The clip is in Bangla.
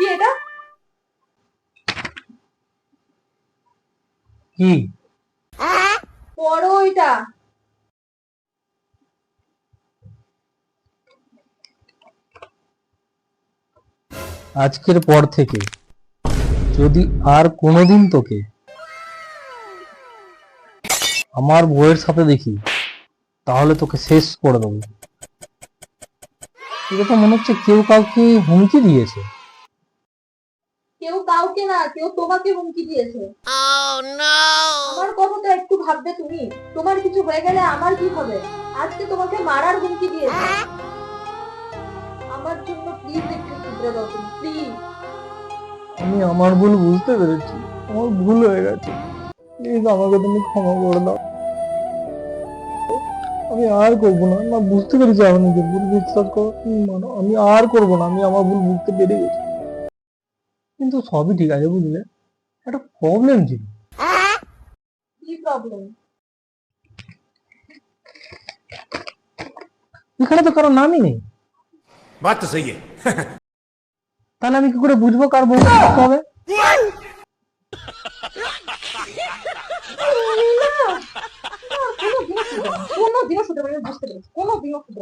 কি এটা? কি? পড়ো এটা আজকের পর থেকে যদি আর কোনোদিন তোকে আমার বউয়ের সাথে দেখি তাহলে তোকে শেষ করে দেবো। এটা তো মনে হচ্ছে কেউ কাউকে হুমকি দিয়েছে। কেউ কাউকে না কেউ তোমাকে হুমকি দিয়েছে। আমার কথাটা একটু ভাববে তুমি? তোমার কিছু হয়ে গেলে আমার কি হবে? আজকে তোমাকে মারার হুমকি দিয়েছে। আমার জন্য প্লিজ একটু শুধরে দাও তুমি প্লিজ আমি আমার ভুল বুঝতে পেরেছি। আমার ভুল হয়ে গেছে। প্লিজ আমাকে তুমি ক্ষমা করে দাও। আমি আর করব না। না বুঝতে পেরেছি আমি নিজের ভুল বিশ্বাস করো। মানো আমি আর করব না। আমি আমার ভুল বুঝতে পেরে গেছি। কিন্তু সবই ঠিক আছে বুঝলে। একটা প্রবলেম ছিল। এখানে তো কারোর নামই নেই। বাত তো সহি তাহলে আমি কি করে বুঝব কার বউ হবে? কোনো দিনও শুধু বুঝতে পেরেছি। কোনো দিনও শুধু